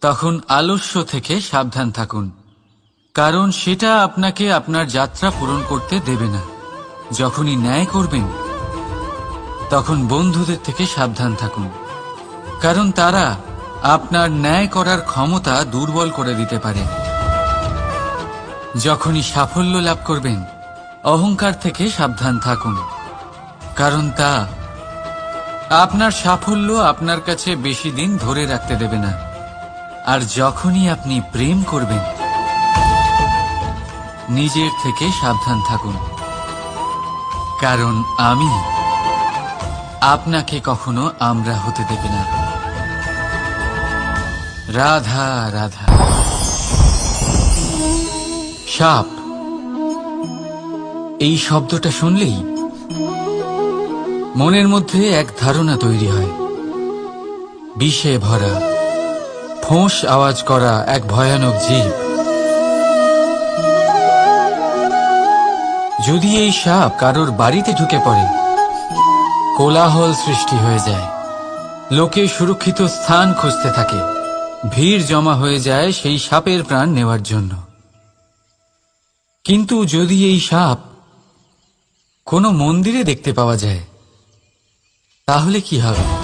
তখন আলস্য থেকে সাবধান থাকুন। কারণ সেটা আপনাকে আপনার যাত্রা পূরণ করতে দেবে না। যখনই ন্যায় করবেন, তখন বন্ধুদের থেকে সাবধান থাকুন। কারণ তারা আপনার ন্যায় করার ক্ষমতা দুর্বল করে দিতে পারে। যখনই সাফল্য লাভ করবেন, অহংকার থেকে সাবধান থাকুন। কারণ তা আপনার সাফল্য আপনার কাছে বেশি দিন ধরে রাখতে দেবে না। আর যখনই আপনি প্রেম করবেন, নিজের থেকে সাবধান থাকুন। কারণ আমি আপনাকে কখনো আমরা হতে দেবে না। রাধা রাধা। সাপ। এই শব্দটা শুনলেই মনের মধ্যে এক ধারণা তৈরি হয়। বিষে ভরা। ফোঁস আওয়াজ করা এক ভয়ানক জীব। যদি এই সাপ কারোর বাড়িতে ঢুকে পড়ে, কোলাহল সৃষ্টি হয়ে যায়। লোকে সুরক্ষিত স্থান খুঁজতে থাকে। ভিড় জমা হয়ে যায় সেই সাপের প্রাণ নেওয়ার জন্য। কিন্তু যদি এই সাপ কোনো মন্দিরে দেখতে পাওয়া যায়, তাহলে কি হবে?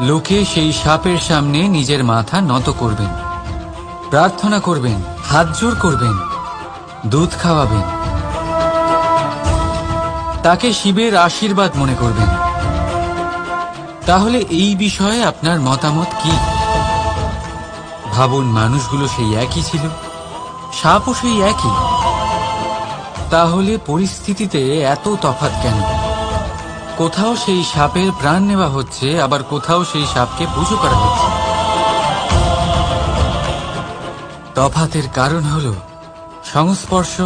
লোকে সেই সাপের সামনে নিজের মাথা নত করবেন, প্রার্থনা করবেন, হাত জোর করবেন, দুধ খাওয়াবেন। তাকে শিবের আশীর্বাদ মনে করবেন। তাহলে এই বিষয়ে আপনার মতামত কি? ভাবুন, মানুষগুলো সেই একই ছিল, সাপও সেই একই। তাহলে পরিস্থিতিতে এত তফাৎ কেন? কোথাও সেই সাপের প্রাণ নেওয়া হচ্ছে, আবার কোথাও সেই সাপকে পুজো করা হচ্ছে। তফাতের কারণ হল সংস্পর্শ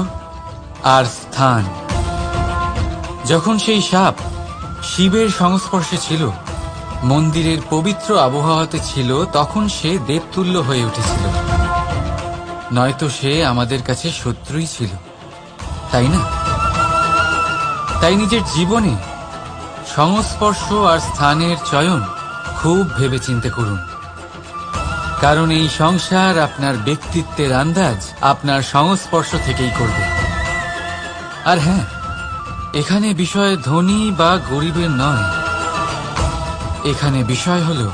আর স্থান। যখন সেই সাপ শিবের সংস্পর্শে ছিল, মন্দিরের পবিত্র আবহাওয়াতে ছিল, তখন সে দেবতুল্য হয়ে উঠেছিল। নয়তো সে আমাদের কাছে শত্রুই ছিল, তাই না? তাই নিজের জীবনে সংস্পর্শ আর স্থানের চয়ন খুব ভেবেচিন্তে করুন। কারণ এই সংসার আপনার ব্যক্তিত্বের আন্দাজ আপনার সংস্পর্শ থেকেই করবে। আর হ্যাঁ এখানে বিষয় ধনী বা গরিবের নয়। এখানে বিষয় হল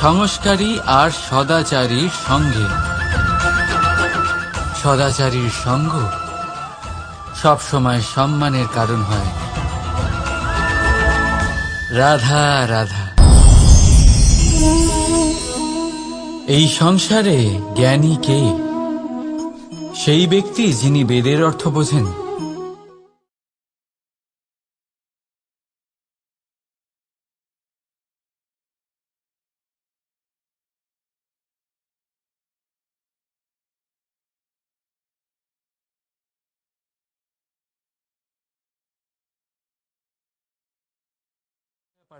সংস্কারী আর সদাচারীর সঙ্গে। সদাচারীর সঙ্গ সবসময় সম্মানের কারণ হয়। রাধা রাধা। এই সংসারে জ্ঞানী কে? সেই ব্যক্তি যিনি বেদের অর্থ বোঝেন।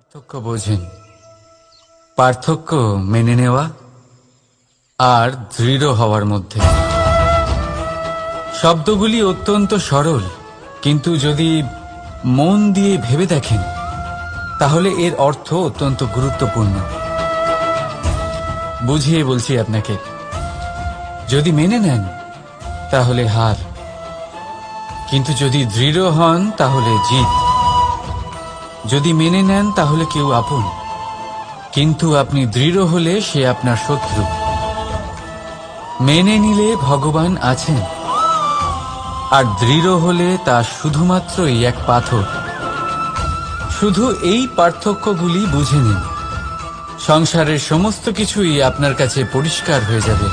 পার্থক্য বোঝেন। পার্থক্য মেনে নেওয়া আর দৃঢ় হওয়ার মধ্যে। শব্দগুলি অত্যন্ত সরল, কিন্তু যদি মন দিয়ে ভেবে দেখেন, তাহলে এর অর্থ অত্যন্ত গুরুত্বপূর্ণ। বুঝিয়ে বলছি আপনাকে, যদি মেনে নেন, তাহলে হার। কিন্তু যদি দৃঢ় হন, তাহলে জিত। যদি মেনে নেন, তাহলে কেউ আপন। কিন্তু আপনি দৃঢ় হলে সে আপনার শত্রু। মেনে নিলে ভগবান আছেন। আর দৃঢ় হলে তা শুধুমাত্রই এক পাথর। শুধু এই পার্থক্যগুলি বুঝে নিন। সংসারের সমস্ত কিছুই আপনার কাছে পরিষ্কার হয়ে যাবে।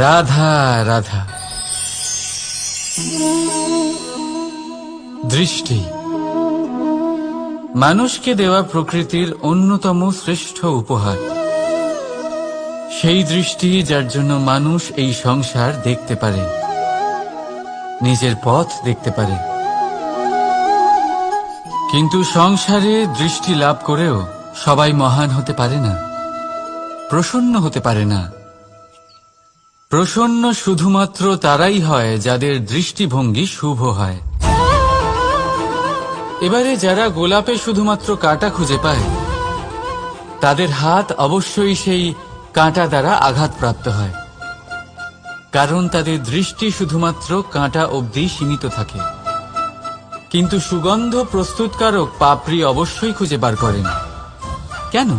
রাধা রাধা। দৃষ্টি। মানুষকে দেওয়া প্রকৃতির অন্যতম শ্রেষ্ঠ উপহার। সেই দৃষ্টি যার জন্য মানুষ এই সংসার দেখতে পারে, নিজের পথ দেখতে পারে। কিন্তু সংসারে দৃষ্টি লাভ করেও সবাই মহান হতে পারে না, প্রসন্ন হতে পারে না। প্রসন্ন শুধুমাত্র তারাই হয় যাদের দৃষ্টিভঙ্গি শুভ হয়। এবারে যারা গোলাপে শুধুমাত্র কাঁটা খুঁজে পায়, তাদের হাত অবশ্যই সেই কাঁটা দ্বারা আঘাতপ্রাপ্ত হয়, কারণ তাদের দৃষ্টি শুধুমাত্র কাঁটা অবধি সীমিত থাকে। কিন্তু সুগন্ধ প্রস্তুতকারক পাপড়ি অবশ্যই খুঁজে বার করেন কেন?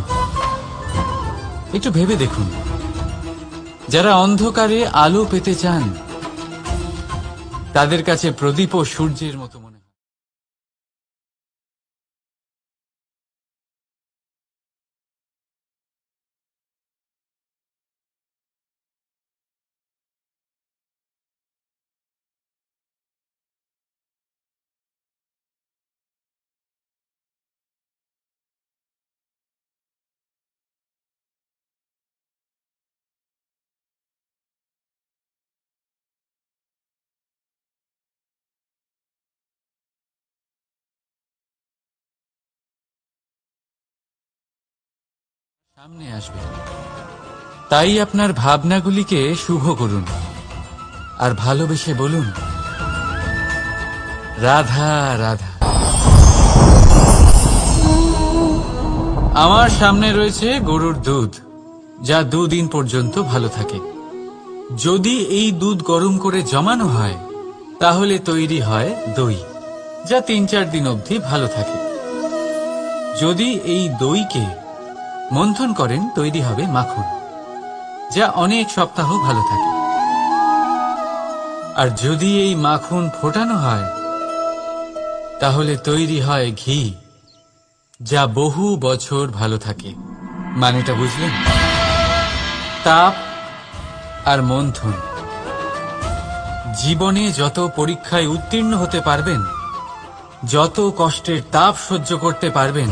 একটু ভেবে দেখুন। যারা অন্ধকারে আলো পেতে চান, তাদের কাছে প্রদীপ ও সূর্যের মতো সামনে আসবে। তাই আপনার ভাবনাগুলিকে শুভ করুন। আর ভালোবেসে বলুন, রাধা রাধা। আমার সামনে রয়েছে গরুর দুধ, যা দুদিন পর্যন্ত ভালো থাকে। যদি এই দুধ গরম করে জমানো হয়, তাহলে তৈরি হয় দই, যা তিন চার দিন অবধি ভালো থাকে। যদি এই দইকে মন্থন করেন তৈরি হবে মাখন, যা অনেক সপ্তাহ ভালো থাকে। আর যদি এই মাখন ফোটানো হয়, তাহলে তৈরি হয় ঘি, যা বহু বছর ভালো থাকে। মানেটা বুঝলেন? তাপ আর মন্থন। জীবনে যত পরীক্ষায় উত্তীর্ণ হতে পারবেন, যত কষ্টের তাপ সহ্য করতে পারবেন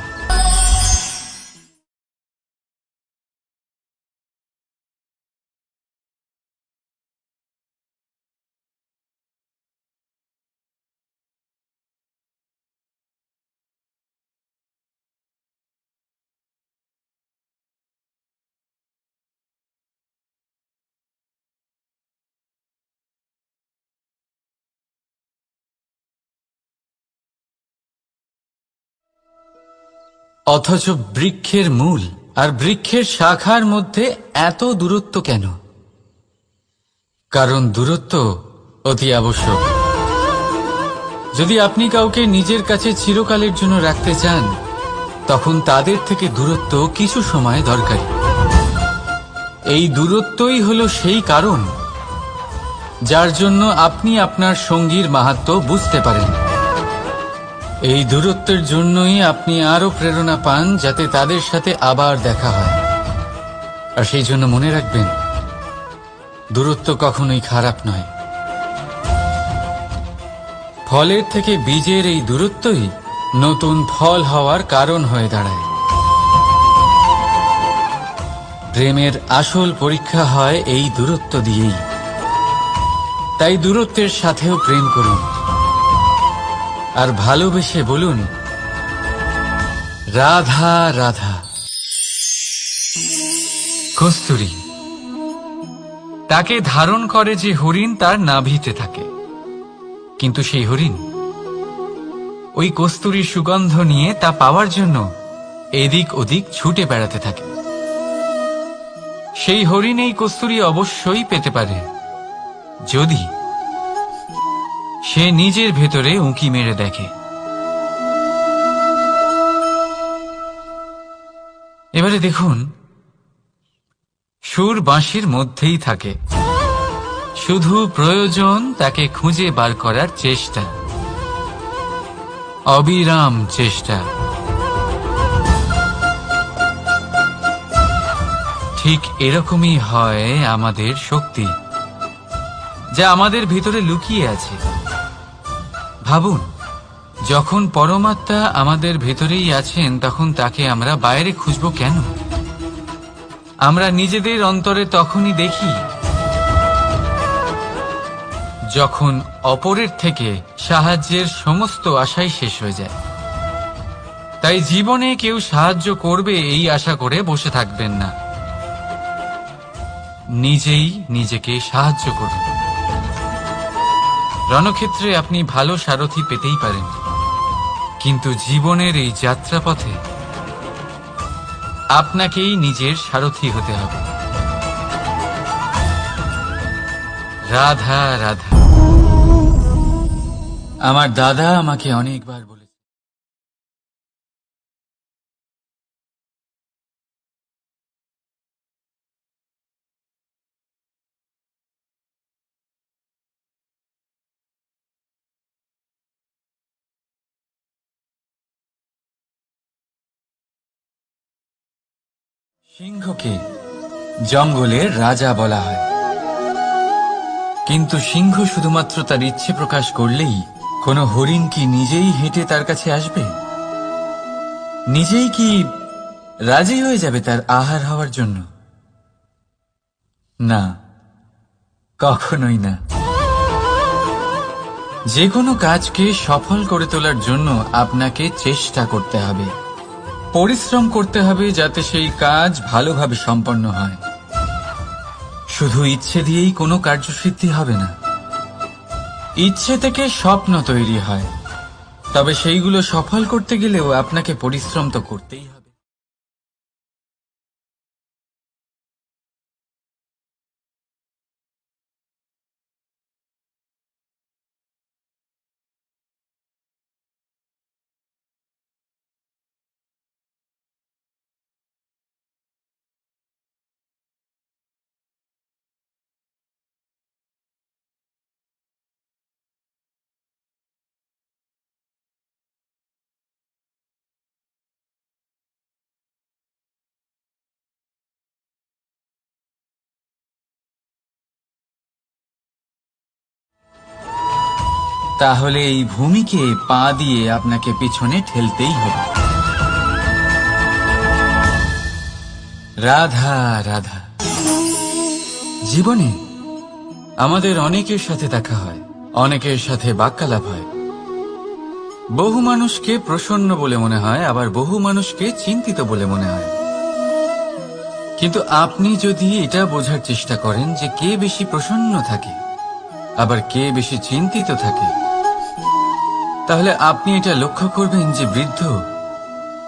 অথচ বৃক্ষের মূল। আর বৃক্ষের শাখার মধ্যে এত দূরত্ব কেন? কারণ দূরত্ব অতি আবশ্যক। যদি আপনি কাউকে নিজের কাছে চিরকালের জন্য রাখতে চান, তখন তাদের থেকে দূরত্ব কিছু সময় দরকারি। এই দূরত্বই হলো সেই কারণ, যার জন্য আপনি আপনার সঙ্গীর মাহাত্ম বুঝতে পারেন। এই দূরত্বের জন্যই আপনি আরও প্রেরণা পান যাতে তাদের সাথে আবার দেখা হয়। আর সেই জন্য মনে রাখবেন, দূরত্ব কখনোই খারাপ নয়। ফলের থেকে বীজের এই দূরত্বই নতুন ফল হওয়ার কারণ হয়ে দাঁড়ায়। প্রেমের আসল পরীক্ষা হয় এই দূরত্ব দিয়েই। তাই দূরত্বের সাথেও প্রেম করুন। আর ভালোবেসে বলুন, রাধা রাধা। কস্তুরী, তাকে ধারণ করে যে হরিণ তার নাভিতে থাকে। কিন্তু সেই হরিণ, ওই কস্তুরীর সুগন্ধ নিয়ে তা পাওয়ার জন্য এদিক ওদিক ছুটে বেড়াতে থাকে। সেই হরিণ এই কস্তুরী অবশ্যই পেতে পারে। যদি সে নিজের ভেতরে উঁকি মেরে দেখে। এবারে দেখুন, সুর বাঁশির মধ্যেই থাকে। শুধু প্রয়োজন তাকে খুঁজে বার করার চেষ্টা। অবিরাম চেষ্টা। ঠিক এরকমই হয় আমাদের শক্তি, যা আমাদের ভিতরে লুকিয়ে আছে। ভাবুন, যখন পরমাত্মা আমাদের ভেতরেই আছেন, তখন তাকে আমরা বাইরে খুঁজব কেন? আমরা নিজেদের অন্তরে তখনই দেখি, যখন অপরের থেকে সাহায্যের সমস্ত আশাই শেষ হয়ে যায়। তাই জীবনে কেউ সাহায্য করবে এই আশা করে বসে থাকবেন না। নিজেই নিজেকে সাহায্য করুন। রণক্ষেত্রে আপনি ভালো সারথি পেতেই পারেন। কিন্তু জীবনের এই যাত্রাপথে আপনাকেই নিজের সারথি হতে হবে। রাধা রাধা। আমার দাদা আমাকে অনেকবার সিংহকে জঙ্গলের রাজা বলা হয়। কিন্তু সিংহ শুধুমাত্র তার ইচ্ছে প্রকাশ করলেই কোনো হরিণ কি নিজেই হেঁটে তার কাছে আসবে? নিজেই কি রাজি হয়ে যাবে তার আহার হওয়ার জন্য? না, কখনোই না। যে কোনো কাজকে সফল করে তোলার জন্য আপনাকে চেষ্টা করতে হবে। পরিশ্রম করতে হবে যাতে সেই কাজ ভালোভাবে সম্পন্ন হয়। শুধু ইচ্ছে দিয়েই কোনো কার্যসিদ্ধি হবে না। ইচ্ছে থেকে স্বপ্ন তৈরি হয়। তবে সেইগুলো সফল করতে গেলেও আপনাকে পরিশ্রম তো করতেই হবে। তাহলে এই ভূমিকে পা দিয়ে আপনাকে পিছনে ঠেলতেই হবে। রাধা রাধা। জীবনে আমাদের অনেকের সাথে দেখা হয়, অনেকের সাথে বাক্যালাপ হয়। বহু মানুষকে প্রসন্ন বলে মনে হয়, আবার বহু মানুষকে চিন্তিত বলে মনে হয়। কিন্তু আপনি যদি এটা বোঝার চেষ্টা করেন যে কে বেশি প্রসন্ন থাকে, আবার কে বেশি চিন্তিত থাকে তাহলে আপনি এটা লক্ষ্য করবেন যে বৃদ্ধ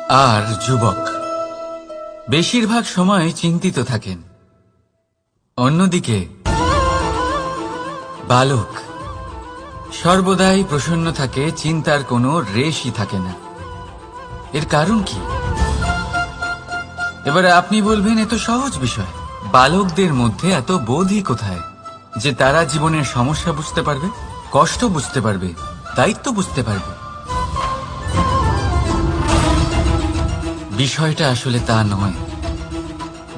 আর যুবক বেশিরভাগ সময় চিন্তিত থাকেন। অন্যদিকে, বালক সর্বদাই প্রসন্ন থাকে, চিন্তার কোনো রেশই থাকে না। এর কারণ কি? এবারে আপনি বলবেন এত সহজ বিষয়। বালকদের মধ্যে এত বোধই কোথায় যে তারা জীবনের সমস্যা বুঝতে পারবে, কষ্ট বুঝতে পারবে দায়িত্ব বুঝতে পারবে। বিষয়টা আসলে তা নয়।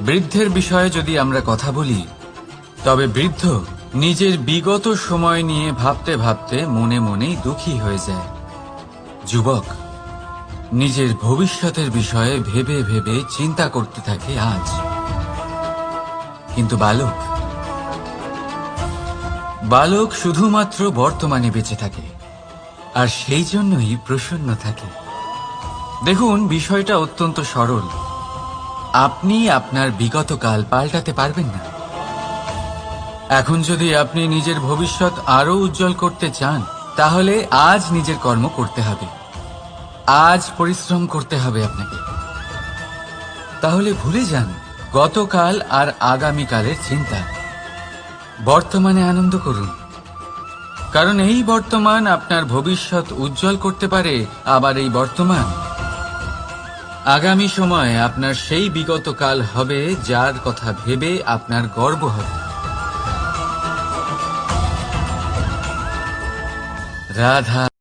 বৃদ্ধের বিষয়ে যদি আমরা কথা বলি, তবে বৃদ্ধ নিজের বিগত সময় নিয়ে ভাবতে ভাবতে মনে মনেই দুঃখী হয়ে যায়। যুবক নিজের ভবিষ্যতের বিষয়ে ভেবে ভেবে চিন্তা করতে থাকে আজ। কিন্তু বালক বালক শুধুমাত্র বর্তমানে বেঁচে থাকে। আর সেই জন্যই প্রসন্ন থাকে। দেখুন, বিষয়টা অত্যন্ত সরল। আপনি আপনার বিগত কাল পাল্টাতে পারবেন না। এখন যদি আপনি নিজের ভবিষ্যৎ আরও উজ্জ্বল করতে চান, তাহলে আজ নিজের কর্ম করতে হবে। আজ পরিশ্রম করতে হবে আপনাকে। তাহলে ভুলে যান, গতকাল আর আগামীকালের চিন্তা। বর্তমানে আনন্দ করুন। কারণ এই বর্তমান আপনার ভবিষ্যৎ উজ্জ্বল করতে পারে আবার এই বর্তমান। আগামী সময়ে আপনার সেই বিগত কাল হবে যার কথা ভেবে আপনার গর্ব হবে। রাধা